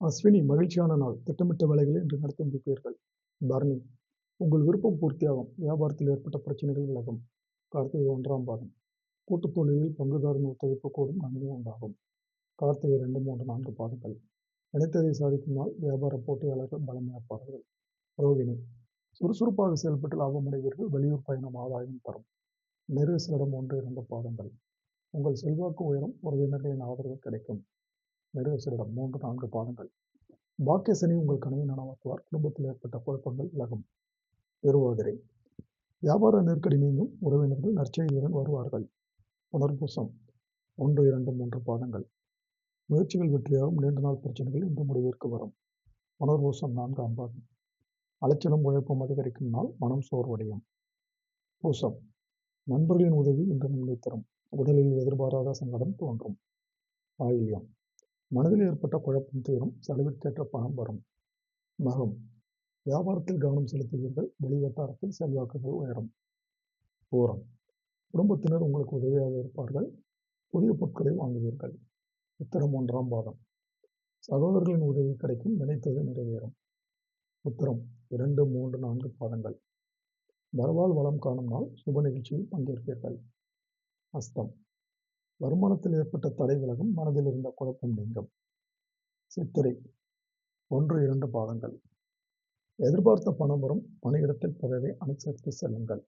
அஸ்வினி மகிழ்ச்சியான நாள். திட்டமிட்ட வேலைகளை இன்று நடத்தி முடிப்பீர்கள் பரணி உங்கள் விருப்பம் பூர்த்தியாகும். வியாபாரத்தில் ஏற்பட்ட பிரச்சனைகள் விலகும். கார்த்திகை ஒன்றாம் பாதம். கூட்டுத் தொழிலில் பங்குதாரின் ஒத்துழைப்பு கூடும் நன்மை உண்டாகும். கார்த்திகை ரெண்டு மூன்று நான்கு பாதங்கள். நினைத்ததை சாதிக்கும் நாள். வியாபார போட்டியாளர்கள் பலமையாப்பார்கள் ரோகிணி சுறுசுறுப்பாக செயல்பட்டு லாபம் அடைவீர்கள். வெளியூர் பயணம் ஆதாயம் தரும். நெருசிலிடம் ஒன்று இரண்டு பாதங்கள். உங்கள் செல்வாக்கு உயரும். உறவினர்களின் ஆதரவு கிடைக்கும். நடுவசரோட மூன்று நான்கு பாதங்கள். பாக்கியசனி உங்கள் கனவை நனவாக்குவார். குடும்பத்தில் ஏற்பட்ட குழப்பங்கள் விலகும். திருவாதிரை வியாபார நெருக்கடி நீங்கும். உறவினர்கள் நற்செய்தியுடன் வருவார்கள். புனர்பூசம் ஒன்று இரண்டு மூன்று பாதங்கள். முயற்சிகள் வெற்றியாகும். நீண்ட நாள் பிரச்சனைகள் இன்று முடிவிற்கு வரும். புனர்பூசம் நான்காம் பாதம் அலைச்சலும் உழைப்பும் அதிகரிக்கும் நாள் மனம் சோர்வடையும். பூசம். நண்பர்களின் உதவி இன்று நன்மை தரும் உடலில் எதிர்பாராத சங்கடம் தோன்றும். ஆயில்யம் மனதில் ஏற்பட்ட குழப்பம் தீரும் செலவிற்கேற்ற பணம் வரும். மகம். வியாபாரத்தில் கவனம் செலுத்துவீர்கள் வெளிவட்டாரத்தில் செல்வாக்குகள் உயரும். பூரம். குடும்பத்தினர் உங்களுக்கு உதவியாக இருப்பார்கள் புதிய பொருட்களை வாங்குவீர்கள். உத்தரம் ஒன்றாம் பாதம். சகோதரர்களின் உதவி கிடைக்கும் நினைத்தது நிறைவேறும். உத்தரம். இரண்டு மூன்று நான்கு பாதங்கள். வரவால் வளம் காணும் நாள் சுப நிகழ்ச்சியில் பங்கேற்பீர்கள். அஸ்தம். வருமானத்தில் ஏற்பட்ட தடை விலகும் மனதில் இருந்த குழப்பம் நீங்கும். சித்திரை ஒன்று இரண்டு பாதங்கள். எதிர்பார்த்த பணம் வரும் பணியிடத்தில் பதவி அனுசரித்து செல்லுங்கள்.